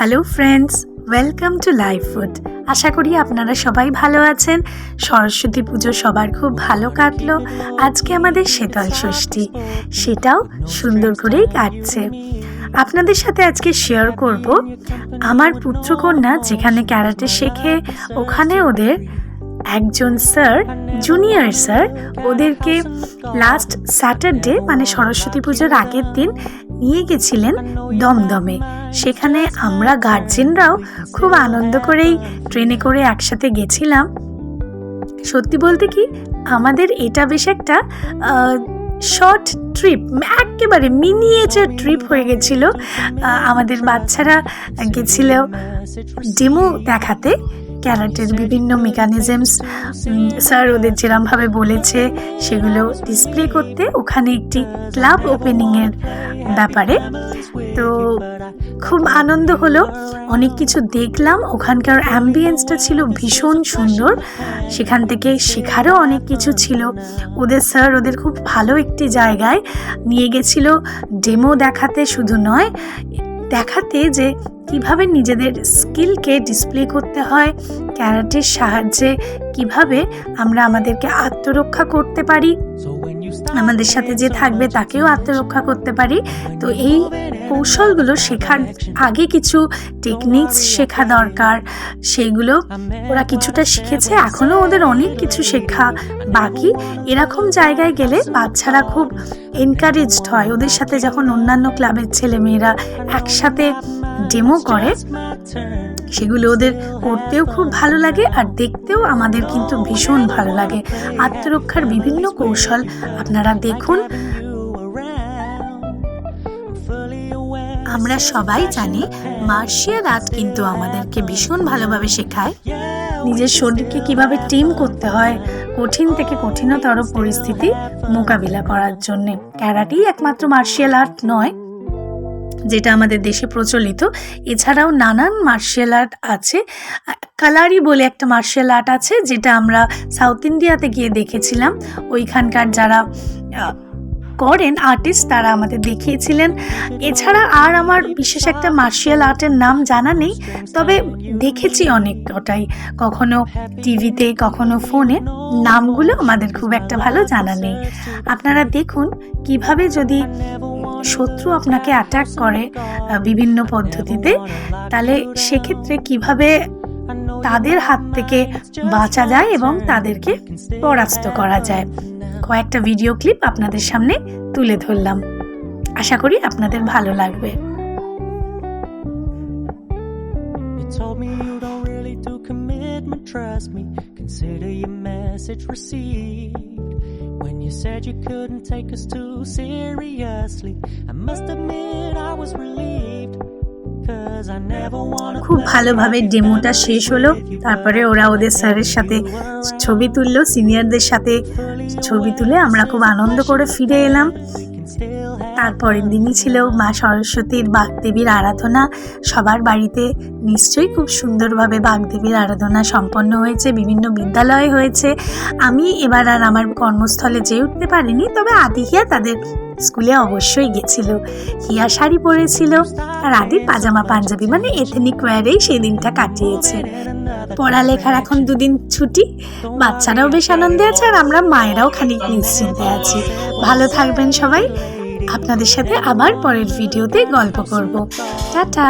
Hello friends welcome to life food আশা করি আপনারা সবাই ভালো আছেন। সরস্বতী পুজো সবার খুব ভালো কাটলো। আজকে আমাদের শীতল ষষ্ঠী। সেটাও সুন্দর করেই কাটছে। আপনাদের সাথে আজকে শেয়ার করব আমার পুত্রকন্যা যেখানে ক্যারাটে শেখে, ওখানে ওদের একজন স্যার জুনিয়র স্যার ওদেরকে লাস্ট স্যাটারডে মানে সরস্বতী পুজোর আগের দিন নিয়ে গেছিলেন দমদমে। সেখানে আমরা গার্জেনরাও খুব আনন্দ করেই ট্রেনে করে একসাথে গেছিলাম। সত্যি বলতে কি, আমাদের এটা বেশ একটা শর্ট ট্রিপ একেবারে মিনিয়েচার ট্রিপ হয়ে গেছিল। আমাদের বাচ্চারা গেছিল ডেমো দেখাতে। ক্যারাটের বিভিন্ন মেকানিজমস স্যার ওদের যেরমভাবে বলেছে, সেগুলো ডিসপ্লে করতে ওখানে একটি ক্লাব ওপেনিংয়ের ব্যাপারে। তো খুব আনন্দ হলো, অনেক কিছু দেখলাম, ওখানকার অ্যাম্বিয়েন্সটা ছিল ভীষণ সুন্দর, সেখান থেকে শেখারও অনেক কিছু ছিল। ওদের স্যার ওদের খুব ভালো একটি জায়গায় নিয়ে গেছিল ডেমো দেখাতে শুধু নয়, দেখাতে যে কীভাবে নিজেদের স্কিলকে ডিসপ্লে করতে হয় ক্যারাটের সাহায্যে কীভাবে আমরা আমাদেরকে আত্মরক্ষা করতে পারি আমাদের সাথে যে থাকবে তাকেও আত্মরক্ষা করতে পারি। তো এই কৌশলগুলো শেখার আগে কিছু টেকনিক্স শেখা দরকার। সেইগুলো ওরা কিছুটা শিখেছে এখনও ওদের অনেক কিছু শেখা বাকি। এরকম জায়গায় গেলে বাচ্চারা খুব এনকারেজড হয়। ওদের সাথে যখন অন্যান্য ক্লাবের ছেলেমেয়েরা একসাথে ডেমো করে, সেগুলো ওদের করতেও খুব ভালো লাগে আর দেখতেও আমাদের কিন্তু ভীষণ ভালো লাগে। আত্মরক্ষার বিভিন্ন কৌশল আপনারা দেখুন। আমরা সবাই জানি মার্শিয়াল আর্ট কিন্তু আমাদেরকে ভীষণ ভালোভাবে শেখায়। নিজের শরীরকে কীভাবে টিম করতে হয়, কঠিন থেকে কঠিনতর পরিস্থিতি মোকাবিলা করার জন্যে। ক্যারাটেই একমাত্র মার্শিয়াল আর্ট নয়। যেটা আমাদের দেশে প্রচলিত। এছাড়াও নানান মার্শিয়াল আর্ট আছে। কালারি বলে একটা মার্শাল আর্ট আছে, যেটা আমরা সাউথ ইন্ডিয়াতে গিয়ে দেখেছিলাম। ওইখানকার যারা করেন আর্টিস্ট তারা আমাদের দেখিয়েছিলেন। এছাড়া আর আমার বিশেষ একটা মার্শিয়াল আর্টের নাম জানা নেই, তবে দেখেছি অনেক ওটাই কখনো টিভিতে কখনো ফোনে নামগুলো আমাদের খুব একটা ভালো জানা নেই। আপনারা দেখুন, কীভাবে যদি শত্রু আপনাকে অ্যাটাক করে বিভিন্ন পদ্ধতিতে, তাহলে সেক্ষেত্রে কীভাবে তাদের হাত থেকে বাঁচা যায় এবং তাদেরকে পরাস্ত করা যায় কয়েকটা ভিডিও ক্লিপ আপনাদের সামনে তুলে ধরলাম আশা করি আপনাদের ভালো লাগবে trust me. Consider your message received. When you said you couldn't take us too seriously, I must admit I was relieved. খুব ভালোভাবে ডেমোটা শেষ হলো তারপরে ওরা ওদের স্যারের সাথে ছবি তুললো সিনিয়রদের সাথে ছবি তুলে আমরা খুব আনন্দ করে ফিরে এলাম তারপরের দিনই ছিল মা সরস্বতীর বাগদেবীর আরাধনা। সবার বাড়িতে নিশ্চয়ই খুব সুন্দরভাবে বাগদেবীর আরাধনা সম্পন্ন হয়েছে, বিভিন্ন বিদ্যালয়ে হয়েছে। আমি এবার আর আমার কর্মস্থলে যেয়ে উঠতে পারিনি, তবে আদিহিয়া তাদের স্কুলে অবশ্যই গেছিল। হিয়া শাড়ি পরেছিল, আর আদি পাজামা পাঞ্জাবি মানে এথেনিক ওয়্যারেই সেই দিনটা কাটিয়েছে। পড়ালেখার এখন দুদিন ছুটি, বাচ্চারাও বেশ আনন্দে আছে, আর আমরা মায়েরাও খানিক নিশ্চিন্তে আছি। ভালো থাকবেন সবাই। আপনাদের সাথে আবার পরের ভিডিওতে গল্প করব। টাটা।